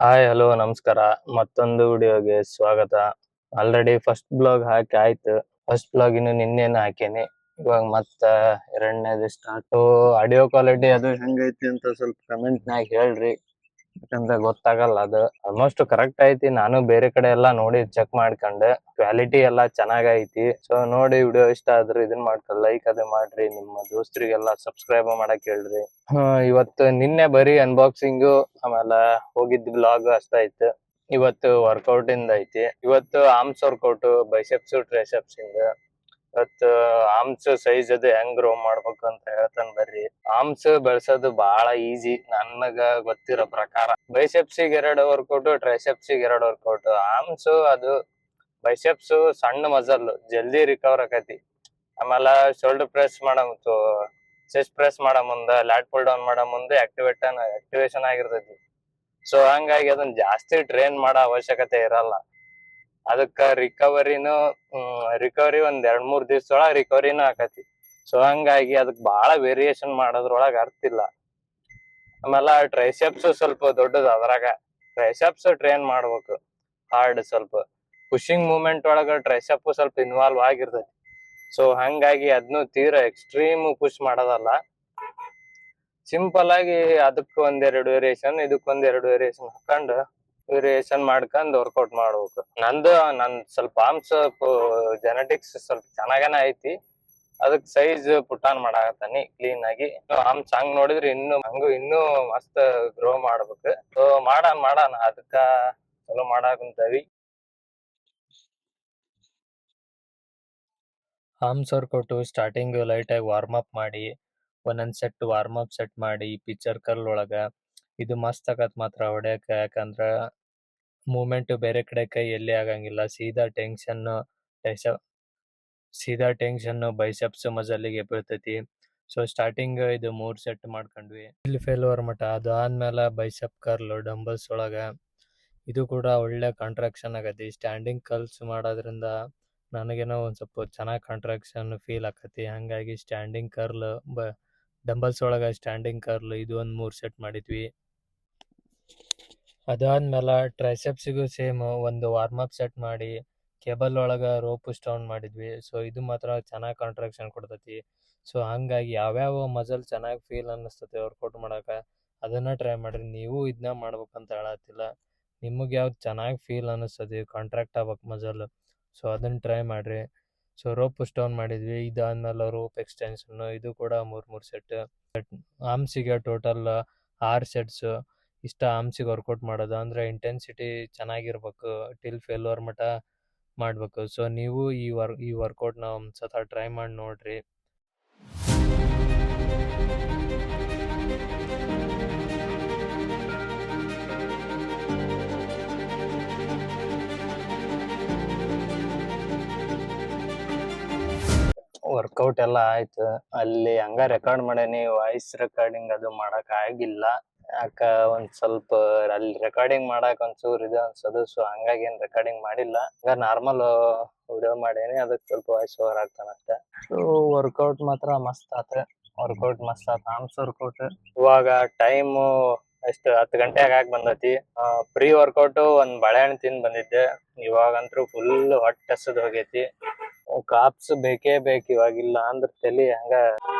Hi hello ನಮಸ್ಕಾರ. ಮತ್ತೊಂದು ವಿಡಿಯೋಗೆ ಸ್ವಾಗತ. ಆಲ್ರೆಡಿ ಫಸ್ಟ್ ಬ್ಲಾಗ್ ಹಾಕಿ ಆಯ್ತು. ಫಸ್ಟ್ ಬ್ಲಾಗ್ ಇನ್ನು ನಿನ್ನೆನ ಹಾಕೇನಿ. ಇವಾಗ ಮತ್ತ ಎರಡನೇದು ಸ್ಟಾರ್ಟ್ ಆಡಿಯೋ ಕ್ವಾಲಿಟಿ ಅದು ಹೆಂಗೈತಿ ಅಂತ ಸ್ವಲ್ಪ ಕಮೆಂಟ್ ನಾಗ ಹೇಳ್ರಿ. ಯಾಕಂದ್ರೆ ಗೊತ್ತಾಗಲ್ಲ, ಅದು ಆಲ್ಮೋಸ್ಟ್ ಕರೆಕ್ಟ್ ಐತಿ. ನಾನು ಬೇರೆ ಕಡೆ ಎಲ್ಲಾ ನೋಡಿ ಚೆಕ್ ಮಾಡ್ಕೊಂಡೆ. ಕ್ವಾಲಿಟಿ ಎಲ್ಲಾ ಚೆನ್ನಾಗ್ ಐತಿ. ಸೊ ನೋಡಿ ವಿಡಿಯೋ ಇಷ್ಟ ಆದ್ರೆ ಇದನ್ ಮಾಡ್ಕೊಂಡು ಲೈಕ್ ಅದೇ ಮಾಡ್ರಿ. ನಿಮ್ಮ ದೋಸ್ತರಿಗೆಲ್ಲ ಸಬ್ಸ್ಕ್ರೈಬ್ ಮಾಡಕ್ ಹೇಳ್ರಿ. ಇವತ್ತು ನಿನ್ನೆ ಬರೀ ಅನ್ಬಾಕ್ಸಿಂಗ್ ಆಮೇಲೆ ಹೋಗಿದ್ ಬ್ಲಾಗ್ ಅಷ್ಟ ಐತಿ ಇವತ್ತು ವರ್ಕೌಟ್ ಇಂದ ಐತಿ. ಇವತ್ತು ಆರ್ಮ್ಸ್ ವರ್ಕೌಟ್ ಬೈಸೆಪ್ಸ್ ಟ್ರೈಸೆಪ್ಸ್ ಇಂದ. ಇವತ್ತು ಆಮ್ಸ್ ಸೈಜ್ ಅದು ಹೆಂಗ್ ಗ್ರೋ ಮಾಡ್ಬೇಕು ಅಂತ ಹೇಳ್ತಾನ ಬರ್ರಿ. ಆಮ್ಸ್ ಬೆಳ್ಸೋದು ಬಹಳ ಈಜಿ ನನಗ ಗೊತ್ತಿರೋ ಪ್ರಕಾರ ಬೈಸೆಪ್ಸ್ ಎರಡು ವರ್ಕೌಟ್ ಟ್ರೈಸೆಪ್ಸ್ ಎರಡು ವರ್ಕೌಟ್ ಆಮ್ಸ್ ಅದು ಬೈಸೆಪ್ಸ್ ಸಣ್ಣ ಮಜಲ್ ಜಲ್ದಿ ರಿಕವರ್ ಆಕತಿ. ಆಮೇಲೆ ಶೋಲ್ಡರ್ ಪ್ರೆಸ್ ಮಾಡೋ ಚೆಸ್ಟ್ ಪ್ರೆಸ್ ಮಾಡೋ ಮುಂದ ಲ್ಯಾಟ್ ಪುಲ್ ಡೌನ್ ಮಾಡೋ ಮುಂದೆ ಆಕ್ಟಿವೇಟ್ ಆಕ್ಟಿವೇಶನ್ ಆಗಿರ್ತೈತಿ. ಸೊ ಹಂಗಾಗಿ ಅದನ್ನ ಜಾಸ್ತಿ ಟ್ರೈನ್ ಮಾಡೋ ಅವಶ್ಯಕತೆ ಇರಲ್ಲ. ಅದಕ್ಕ ರಿಕವರಿನು ರಿಕವರಿ ಒಂದ್ ಎರಡ್ ಮೂರ್ ದಿವ್ಸದೊಳಗ ರಿಕವರಿನೂ ಆಕತಿ. ಸೊ ಹಂಗಾಗಿ ಅದಕ್ ಬಹಳ ವೇರಿಯೇಷನ್ ಮಾಡೋದ್ರೊಳಗ ಅರ್ಥ ಇಲ್ಲ. ಆಮೇಲೆ ಟ್ರೈಸೆಪ್ಸ್ ಸ್ವಲ್ಪ ದೊಡ್ಡದ ಅದ್ರಾಗ. ಟ್ರೈಸೆಪ್ಸ್ ಟ್ರೈನ್ ಮಾಡ್ಬೇಕು. ಹಾರ್ಡ್ ಸ್ವಲ್ಪ. ಪುಷಿಂಗ್ ಮೂಮೆಂಟ್ ಒಳಗ ಟ್ರೈಸೆಪ್ ಸ್ವಲ್ಪ ಇನ್ವಾಲ್ವ್ ಆಗಿರ್ತೈತಿ. ಸೊ ಹಂಗಾಗಿ ಅದನ್ನು ತೀರ ಎಕ್ಸ್ಟ್ರೀಮ್ ಪುಷ್ ಮಾಡೋದಲ್ಲ. ಸಿಂಪಲ್ ಆಗಿ ಅದಕ್ಕೆ ಒಂದೆರಡು ವೇರಿಯೇಷನ್ ಇದಕ್ಕೆ ಒಂದೆರಡು ವೇರಿಯೇಷನ್ ಹಾಕೊಂಡು ವೇರಿಯೇಷನ್ ಮಾಡ್ಕೊಂಡ್ ವರ್ಕೌಟ್ ಮಾಡ್ಬೇಕು. ನಂದು, ನನ್ ಸ್ವಲ್ಪ ಆರ್ಮ್ಸ್ ಜೆನೆಟಿಕ್ಸ್ ಸ್ವಲ್ಪ ಚೆನ್ನಾಗನ ಐತಿ. ಅದಕ್ ಸೈಜ್ ಪುಟಾನ್ ಮಾಡಾಕತ್ತಾನಿ ಕ್ಲೀನ್ ಆಗಿ. ಆರ್ಮ್ಸ್ ಹಂಗ್ ನೋಡಿದ್ರೆ ಇನ್ನು, ಹಂಗು ಇನ್ನೂ ಮಸ್ತ್ ಗ್ರೋ ಮಾಡ್ಬೇಕು. ಸೊ ಮಾಡಾನ್, ಮಾಡಾನ. ಅದಕ್ಕ ಚಲೋ ಮಾಡಾಕಂತವಿ. ಆರ್ಮ್ಸ್ ವರ್ಕೌಟ್ ಸ್ಟಾರ್ಟಿಂಗ್ ಲೈಟ್ ಆಗಿ ವಾರ್ಮ್ ಅಪ್ ಮಾಡಿ, ಒಂದೊಂದ್ ಸೆಟ್ ವಾರ್ಮ್ ಅಪ್ ಸೆಟ್ ಮಾಡಿ ಪಿಕ್ಚರ್ ಕಲ್ ಒಳಗ. ಇದು ಮಸ್ತ್ ಆಗತ್ ಮಾತ್ರ ಹೊಡ್ಯಾಕ. ಯಾಕಂದ್ರ ಮೂವ್ಮೆಂಟ್ ಬೇರೆ ಕಡೆ ಕೈ ಎಲ್ಲಿ ಆಗಂಗಿಲ್ಲ. ಸೀದಾ ಟೆನ್ಷನ್ ಸೀದಾ ಟೆನ್ಷನ್ ಬೈಸೆಪ್ಸ್ ಮಜಲಿಗೆ ಬೀಳ್ತೈತಿ. ಸೊ ಸ್ಟಾರ್ಟಿಂಗ್ ಇದು ಮೂರ್ ಸೆಟ್ ಮಾಡ್ಕೊಂಡ್ವಿ. ಇಲ್ಲಿ ಫೇಲ್ಯೂರ್ ಮಟ ಅದು ಆದ್ಮೇಲೆ ಬೈಸೆಪ್ ಕರ್ಲ್ ಡಂಬಲ್ಸ್ ಒಳಗ ಇದು ಕೂಡ ಒಳ್ಳೆ ಕಾಂಟ್ರಾಕ್ಷನ್ ಆಗತಿ. ಸ್ಟ್ಯಾಂಡಿಂಗ್ ಕಲ್ಸ್ ಮಾಡೋದ್ರಿಂದ ನನಗೇನೋ ಒಂದ್ ಸ್ವಲ್ಪ ಚೆನ್ನಾಗಿ ಕಾಂಟ್ರಾಕ್ಷನ್ ಫೀಲ್ ಆಕತಿ. ಹಂಗಾಗಿ ಸ್ಟ್ಯಾಂಡಿಂಗ್ ಕರ್ಲ್ ಡಂಬಲ್ಸ್ ಒಳಗ ಸ್ಟ್ಯಾಂಡಿಂಗ್ ಕರ್ಲ್ ಇದು ಒಂದ್ ಮೂರ್ ಸೆಟ್ ಮಾಡಿದ್ವಿ. ಅದಾದ್ಮೇಲೆ ಟ್ರೈಸೆಪ್ಸಿಗೂ ಸೇಮ್ ಒಂದು ವಾರ್ಮ್ ಅಪ್ ಸೆಟ್ ಮಾಡಿ ಕೇಬಲ್ ಒಳಗ ರೋಪ್ ಸ್ಟೌನ್ ಮಾಡಿದ್ವಿ. ಸೊ, ಇದು ಮಾತ್ರ ಚೆನ್ನಾಗಿ ಕಾಂಟ್ರಾಕ್ಷನ್ ಕೊಡ್ತೈತಿ. ಸೊ, ಹಂಗಾಗಿ ಯಾವ್ಯಾವ ಮಜಲ್ ಚೆನ್ನಾಗಿ ಫೀಲ್ ಅನ್ನಿಸ್ತತಿ ವರ್ಕೌಟ್ ಮಾಡಾಕ, ಅದನ್ನ ಟ್ರೈ ಮಾಡ್ರಿ. ನೀವು ಇದನ್ನ ಮಾಡ್ಬೇಕಂತ ಹೇಳತ್ತಿಲ್ಲ. ನಿಮಗೆ ಯಾವ್ದು ಚೆನ್ನಾಗಿ ಫೀಲ್ ಅನ್ನಿಸ್ತದೆ ಕಾಂಟ್ರಾಕ್ಟ್ ಆಗ್ಬೇಕು ಮಜಲ್. ಸೊ ಅದನ್ನ ಟ್ರೈ ಮಾಡ್ರಿ. ಸೊ, ರೋಪ್ ಡೌನ್ ಮಾಡಿದ್ವಿ. ಇದಾದ್ಮೇಲೆ ರೋಪ್ ಎಕ್ಸ್ಟೆನ್ಷನ್, ಇದು ಕೂಡ ಮೂರ್ ಮೂರ್ ಸೆಟ್. ಆರ್ಮ್ಸಿಗೆ ಟೋಟಲ್ ಆರ್ ಸೆಟ್ಸ್. ಇಷ್ಟ ಆರ್ಮ್ಸಿಗೆ ವರ್ಕೌಟ್ ಮಾಡೋದು ಅಂದರೆ ಇಂಟೆನ್ಸಿಟಿ ಚೆನ್ನಾಗಿರ್ಬೇಕು, ಟಿಲ್ ಫೇಲ್ಯೂರ್ ಮಟ ಮಾಡಬೇಕು. ಸೊ, ನೀವು ಈ ವರ್, ಈ ವರ್ಕೌಟ್ನ ಒಂದ್ಸತ ಟ್ರೈ ಮಾಡಿ ನೋಡ್ರಿ. ವರ್ಕೌಟ್ ಎಲ್ಲ ಆಯ್ತು. ಅಲ್ಲಿ ಹಂಗ ರೆಕಾರ್ಡ್ ಮಾಡೇನಿ ವಾಯ್ಸ್ ರೆಕಾರ್ಡಿಂಗ್ ಅದು ಮಾಡಕ್ ಆಗಿಲ್ಲ. ಯಾಕ ಒಂದ್ ಸ್ವಲ್ಪ ಅಲ್ಲಿ ರೆಕಾರ್ಡಿಂಗ್ ಮಾಡಕ್ ಒಂಚೂರ್ ಇದು ಅನ್ಸೋದು ಸೊ ಹಂಗಾಗಿ ಏನ್ ರೆಕಾರ್ಡಿಂಗ್ ಮಾಡಿಲ್ಲ. ಹಂಗ ನಾರ್ಮಲ್ ವಿಡಿಯೋ ಮಾಡೇನಿ, ಅದಕ್ ಸ್ವಲ್ಪ ವಾಯ್ಸ್ ಓವರ್ ಆಗ್ತಾನಂತೆ ಸೊ ವರ್ಕೌಟ್ ಮಾತ್ರ ಮಸ್ತ್ ಆತ ವರ್ಕೌಟ್ ಮಸ್ತ್ ಆತ ಆರ್ಮ್ಸ್ ವರ್ಕೌಟ್ ಇವಾಗ ಟೈಮ್ ಎಷ್ಟು ಹತ್ ಗಂಟೆ ಆಗಾಕ್ ಬಂದೈತಿ. ಪ್ರೀ ವರ್ಕೌಟ್ ಒಂದ್ ಬಾಳೆಹಣ್ಣು ತಿಂದ್ ಬಂದಿದ್ದೆ. ಇವಾಗಂತೂ ಫುಲ್ ಹೊಟ್ಟೆ ಹಸದ್ ಹೋಗೈತಿ. ಕಾಪ್ಸ್ ಬೇಕೇ ಬೇಕು ಇವಾಗಿಲ್ಲ ಅಂದ್ರ ತಲಿ ಹಂಗ,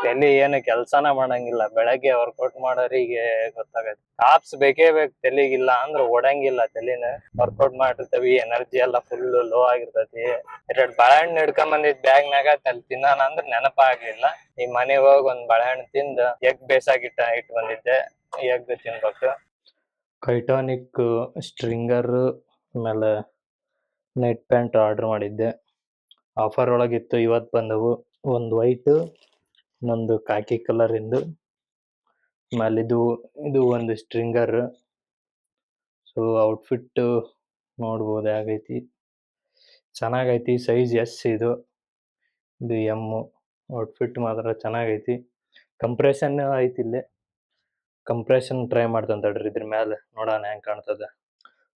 ತಲಿ ಏನು ಕೆಲ್ಸಾನ ಮಾಡಂಗಿಲ್ಲ. ಬೆಳಗ್ಗೆ ವರ್ಕೌಟ್ ಮಾಡೋರಿಗೆ ಗೊತ್ತಾಗತ್ತೆ ಕಾಪ್ಸ್ ಬೇಕೇ ಬೇಕು ತಲಿಗಿಲ್ಲ ಅಂದ್ರ ಓಡಂಗಿಲ್ಲ ತಲಿನ. ವರ್ಕೌಟ್ ಮಾಡಿರ್ತೀವಿ ಎನರ್ಜಿ ಎಲ್ಲ ಫುಲ್ ಲೋ ಆಗಿರ್ತೈತಿ. ಎರಡ್ ಬಾಳೆಹಣ್ಣು ಹಿಡ್ಕೊಂಡ್ ಬಂದಿದ್ ಬ್ಯಾಗ್ ನಾಗ ತಲ್ ತಿನ್ನಾನ ಅಂದ್ರ ನೆನಪ ಆಗ್ಲಿಲ್ಲ ಈ ಮನೆಗೆ ಹೋಗಿ ಒಂದ್ ಬಾಳೆಹಣ್ಣು ತಿಂದ್ ಎಗ್ ಬೇಸಾಗಿಟ್ಟ ಇಟ್ ಬಂದಿದ್ದೆ. ಕೈಟಾನಿಕ್ ಸ್ಟ್ರಿಂಗರ್ ಆಮೇಲೆ ನೈಟ್ ಪ್ಯಾಂಟ್ ಆರ್ಡರ್ ಮಾಡಿದ್ದೆ. ಆಫರ್ ಒಳಗಿತ್ತು ಇವತ್ತು ಬಂದವು. ಒಂದು ವೈಟ್, ಇನ್ನೊಂದು ಕಾಕಿ ಕಲರ್ ಇಂದು. ಆಮೇಲೆ ಇದು ಇದು ಒಂದು ಸ್ಟ್ರಿಂಗರ್. ಸೊ ಔಟ್ಫಿಟ್ ನೋಡ್ಬೋದು, ಆಗೈತಿ. ಚೆನ್ನಾಗೈತಿ ಸೈಜ್ ಎಸ್ ಇದು. ಇದು ಎಂ ಔಟ್ಫಿಟ್ ಮಾತ್ರ ಚೆನ್ನಾಗೈತಿ. ಕಂಪ್ರೆಷನ್ ಐತಿ ಇಲ್ಲಿ. ಕಂಪ್ರೆಷನ್ ಟ್ರೈ ಮಾಡ್ತಾನೆ ತಡ್ರಿ ಇದ್ರ ಮೇಲೆ ನೋಡೋಣ ಹೆಂಗ್ ಕಾಣ್ತದ.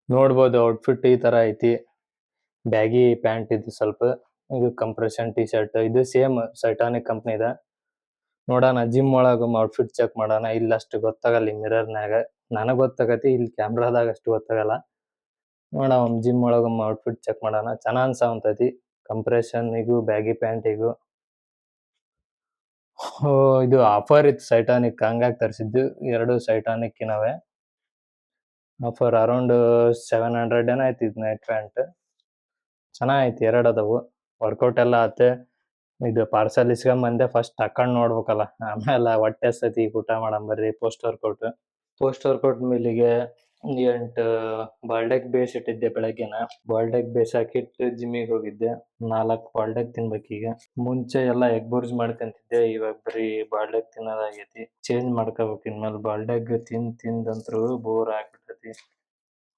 ನೋಡ್ಬೋದು ಔಟ್ಫಿಟ್ ಈ ತರ ಐತಿ. ಬ್ಯಾಗಿ ಪ್ಯಾಂಟ್ ಇದು ಸ್ವಲ್ಪ. ಇದು ಕಂಪ್ರೆಷನ್ ಟಿ ಶರ್ಟ್ ಇದು ಸೇಮ್ ಸೈಟಾನಿಕ್ ಇದೆ ನೋಡೋಣ ಜಿಮ್ ಒಳಗ ಔಟ್ಫಿಟ್ ಚೆಕ್ ಮಾಡೋಣ. ಇಲ್ಲ ಅಷ್ಟು ಗೊತ್ತಾಗಲ್ಲ ಮಿರರ್ನಾಗ ನನಗೆ ಗೊತ್ತಾಗತಿ ಇಲ್ಲಿ ಕ್ಯಾಮ್ರಾದಾಗ ಅಷ್ಟು ಗೊತ್ತಾಗಲ್ಲ. ನೋಡ ಜಿಮ್ ಒಳಗ ಔಟ್ಫಿಟ್ ಚೆಕ್ ಮಾಡೋಣ. ಚೆನ್ನಾಗಿ ಅನ್ಸಾವಂತೈತಿ ಕಂಪ್ರೆಷನ್ಗೂ ಬ್ಯಾಗಿ ಪ್ಯಾಂಟಿಗೂ ಇದು ಆಫರ್ ಇತ್ತು ಸೈಟಾನಿಕ್ ಹಂಗಾಗಿ ತರಿಸಿದ್ದು. ಎರಡು ಸೈಟಾನಿಕ್ ಇನವೆ. ಆಫರ್ ಅರೌಂಡ್ ಸೆವೆನ್ ಹಂಡ್ರೆಡ್ ಏನೋ ಐತಿ ನೈಟ್ ಪ್ಯಾಂಟ್ ಚೆನ್ನಾಗೈತಿ, ಎರಡು ಅದಾವು. ವರ್ಕೌಟ್ ಎಲ್ಲ ಆತೆ. ಇದು ಪಾರ್ಸಲ್ ಇಸ್ಕೊಂಡ್ ಬಂದೆ ಫಸ್ಟ್ ತಕೊಂಡ್ ನೋಡ್ಬೇಕಲ್ಲ. ಆಮೇಲೆ ಹೊಟ್ಟೆ ಸತಿ ಊಟ ಮಾಡಂಬರ್ರಿ ಪೋಸ್ಟ್ ವರ್ಕೌಟ್ ಪೋಸ್ಟ್ ವರ್ಕೌಟ್ ಮೇಲಿಗೆ ಎಂಟು ಬಾಲ್ಡೆಗ್ ಬೇಸ್ ಇಟ್ಟಿದ್ದೆ ಬೆಳಗ್ಗೆನ. ಬಾಲ್ಡೆಗ್ ಬೇಸ್ ಹಾಕಿಟ್ಟು ಜಿಮ್ಮಿಗೆ ಹೋಗಿದ್ದೆ. ನಾಲ್ಕು ಬಾಲ್ಡೆಗ್ ತಿನ್ಬೇಕೀಗ ಮುಂಚೆ ಎಲ್ಲ ಎಗ್ ಬುರ್ಜ್ ಮಾಡ್ಕೊಂತಿದ್ದೆ. ಇವಾಗ ಬರೀ ಬಾಲ್ಡೆಗ್ ತಿನ್ನೋದಾಗೈತಿ. ಚೇಂಜ್ ಮಾಡ್ಕೋಬೇಕು ಇನ್ಮೇಲೆ. ಬಾಲ್ಡೆಗ್ ತಿನ್ ತಿಂದಂತ್ರು ಅಂತೂ ಬೋರ್ ಆಗ್ಬಿಟ್ಟೈತಿ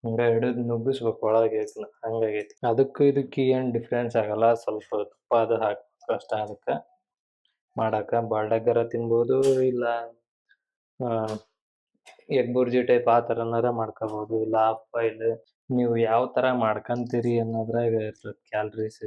ಹಂಗ ಹಿಡಿದ್ ನುಗ್ಗಿಸ್ಬೇಕು ಒಳಗೆ ಹಂಗಾಗೈತಿ. ಅದಕ್ಕೂ ಇದಕ್ಕೆ ಏನ್ ಡಿಫ್ರೆನ್ಸ್ ಆಗಲ್ಲ. ಸ್ವಲ್ಪ ತುಪ್ಪ ಅದು ಹಾಕ್ಬೇಕು ಅಷ್ಟ ಅದಕ್ಕ ಮಾಡಾಕ ಬಾಲ್ಡೆಗ್ಗರ ತಿನ್ಬೋದು ಇಲ್ಲ, ಆ ಎಗ್ ಬುರ್ಜಿ ಟೈಪ್ ಆ ತರನಾರ ಮಾಡ್ಕೋಬಹುದು ಇಲ್ಲ ಹಾಫ್ ಬಾಯ್ಲ್ ನೀವು ಯಾವ ತರ ಮಾಡ್ಕಂತೀರಿ ಅನ್ನೋದ್ರಾಗ ಇರ್ತದ ಕ್ಯಾಲರೀಸ್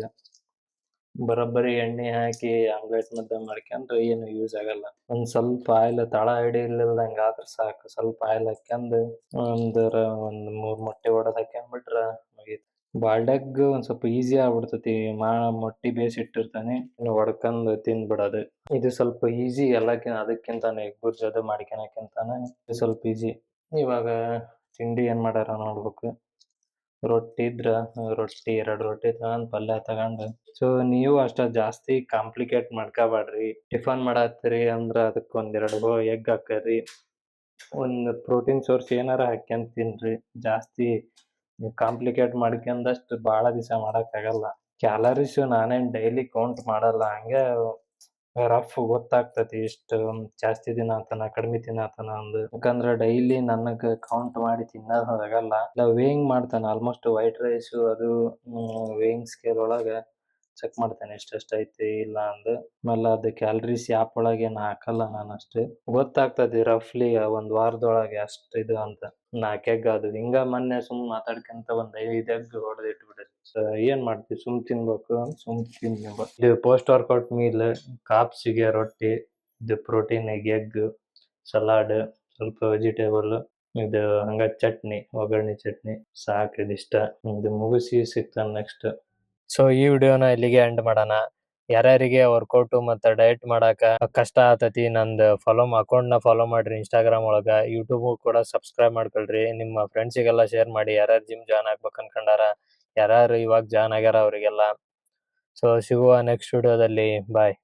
ಬರೋಬ್ಬರಿ ಎಣ್ಣೆ ಹಾಕಿ ಆಮ್ಲೆಟ್ ಮುದ್ದೆ ಮಾಡ್ಕೊಂಡ್ರೆ ಏನು ಯೂಸ್ ಆಗಲ್ಲ. ಒಂದ್ ಸ್ವಲ್ಪ ಆಯಿಲ್, ತಳ ಹಿಡಿಲಿಲ್ದಂಗ ಆದ್ರೆ ಸಾಕು. ಸ್ವಲ್ಪ ಆಯಿಲ್ ಹಾಕ್ಯಂದು ಒಂದರ ಒಂದ್ ಮೂರ್ ಮೊಟ್ಟೆ ಒಡದ್ ಹಾಕ್ಯಂಬಿಟ್ರ ಮುಗೀತು. ಬಾಲ್ಡೆಗ್ ಒಂದ್ ಸ್ವಲ್ಪ ಈಸಿ ಆಗ್ಬಿಡ್ತೈತಿ. ಮಾ ಮೊಟ್ಟಿ ಬೇಯಿಸಿ ಇಟ್ಟಿರ್ತಾನೆ ಹೊಡ್ಕೊಂಡ್ ತಿಂದ್ಬಿಡೋದು ಇದು ಸ್ವಲ್ಪ ಈಸಿ ಎಲ್ಲಕ್ಕಿಂತ ಅದಕ್ಕಿಂತಾನೆ ಎಗ್ ಜೊತೆ ಮಾಡ್ಕೊಳಕ್ಕಿಂತಾನೆ ಇದು ಸ್ವಲ್ಪ ಈಸಿ ಇವಾಗ ತಿಂಡಿ ಏನ್ ಮಾಡ್ಯಾರ ನೋಡ್ಬೇಕು. ರೊಟ್ಟಿ ಇದ್ರ, ರೊಟ್ಟಿ, ಎರಡ್ ರೊಟ್ಟಿ ತಗೊಂಡ್ ಪಲ್ಯ ತಗೊಂಡ್. ಸೊ ನೀವು ಅಷ್ಟ ಜಾಸ್ತಿ ಕಾಂಪ್ಲಿಕೇಟ್ ಮಾಡ್ಕೋಬೇಡ್ರಿ. ಟಿಫನ್ ಮಾಡತ್ತೀರಿ ಅಂದ್ರ ಅದಕ್ ಒಂದ್ ಎರಡು ಎಗ್ ಹಾಕರಿ. ಒಂದ್ ಪ್ರೋಟೀನ್ ಸೋರ್ಸ್ ಏನಾರ ಹಾಕ್ಯಂತ ತಿನ್ರಿ. ಜಾಸ್ತಿ ಕಾಂಪ್ಲಿಕೇಟ್ ಮಾಡ್ಕೊಂಡಷ್ಟು ಬಾಳ ದಿವಸ ಮಾಡಕ್ ಆಗಲ್ಲ. ಕ್ಯಾಲರೀಸ್ ನಾನೇನ್ ಡೈಲಿ ಕೌಂಟ್ ಮಾಡಲ್ಲ. ಹಂಗೆ ರಫ್ ಗೊತ್ತಾಗ್ತತಿ ಇಷ್ಟು ಜಾಸ್ತಿ ದಿನ ಆತನ ಕಡಿಮೆ ತಿನ್ನತನ ಅಂದ್. ಯಾಕಂದ್ರ ಡೈಲಿ ನನಗ್ ಕೌಂಟ್ ಮಾಡಿ ತಿನ್ನೋದಾಗಲ್ಲ ಇಲ್ಲ ವೇಯಿಂಗ್ ಮಾಡ್ತಾನ. ಆಲ್ಮೋಸ್ಟ್ ವೈಟ್ ರೈಸ್ ಅದು ವೇಯಿಂಗ್ ಸ್ಕೇಲ್ ಒಳಗ. ಚೆಕ್ ಮಾಡ್ತೇನೆ ಎಷ್ಟೆಷ್ಟು ಐತಿ, ಇಲ್ಲ ಅಂದ್. ಆಮೇಲೆ ಅದು ಕ್ಯಾಲರೀಸ್ ಆಪ್ ಒಳಗೆ ಏನ್ ಹಾಕಲ್ಲ ನಾನು ಅಷ್ಟೇ. ಗೊತ್ತಾಗ್ತದೆ ರಫ್ಲಿ ಒಂದ್ ವಾರದೊಳಗೆ ಅಷ್ಟ ಇದು ಅಂತ. ನಾಕ್ ಎಗ್ ಅದು. ಹಿಂಗ ಮೊನ್ನೆ ಸುಮ್ ಮಾತಾಡ್ಕೊಂತ ಒಂದ್ ಐದ್ ಎಗ್ ಹೊಡೆದ್ ಏನ್ ಮಾಡ್ತೀವಿ ಸುಮ್ ತಿನ್ಬೇಕು ಸುಮ್ ತಿನ್ಬೇಕು. ಇದು ಪೋಸ್ಟ್ ವರ್ಕೌಟ್ ಮೀಲ್ ಕಾಪ್ಸಿಗೆ ರೊಟ್ಟಿ, ಇದು ಪ್ರೋಟೀನ್ ಎಗ್ ಸಲಾಡ್ ಸ್ವಲ್ಪ ವೆಜಿಟೇಬಲ್ ಇದು ಹಂಗ ಚಟ್ನಿ, ಒಗ್ಗರಣೆ ಚಟ್ನಿ. ಸಾಕ್, ಇದಿಷ್ಟ. ಇದು ಮುಗಿಸಿ ಸಿಗ್ತಾನೆ ನೆಕ್ಸ್ಟ್ ಸೊ ಈ ವಿಡಿಯೋನ ಇಲ್ಲಿಗೆ ಎಂಡ್ ಮಾಡೋಣ. ಯಾರ್ಯಾರಿಗೆ ವರ್ಕೌಟ್ ಮತ್ತೆ ಡಯಟ್ ಮಾಡಾಕ ಕಷ್ಟ ಆತತಿ ನಂದು ಫಾಲೋ ಅಕೌಂಟ್ನ ಫಾಲೋ ಮಾಡ್ರಿ ಇನ್ಸ್ಟಾಗ್ರಾಮ್ ಒಳಗ. ಯೂಟ್ಯೂಬ್ ಕೂಡ ಸಬ್ಸ್ಕ್ರೈಬ್ ಮಾಡ್ಕೊಳ್ರಿ. ನಿಮ್ಮ ಫ್ರೆಂಡ್ಸ್ ಗೆಲ್ಲ ಶೇರ್ ಮಾಡಿ. ಯಾರ್ಯಾರು ಜಿಮ್ ಜಾಯ್ನ್ ಆಗ್ಬೇಕು ಅನ್ಕೊಂಡಾರ, ಯಾರ್ಯಾರು ಇವಾಗ ಜಾಯ್ನ್ ಆಗ್ಯಾರ ಅವರಿಗೆಲ್ಲ. ಸೊ ಸಿಗುವ ನೆಕ್ಸ್ಟ್ ವಿಡಿಯೋದಲ್ಲಿ. ಬಾಯ್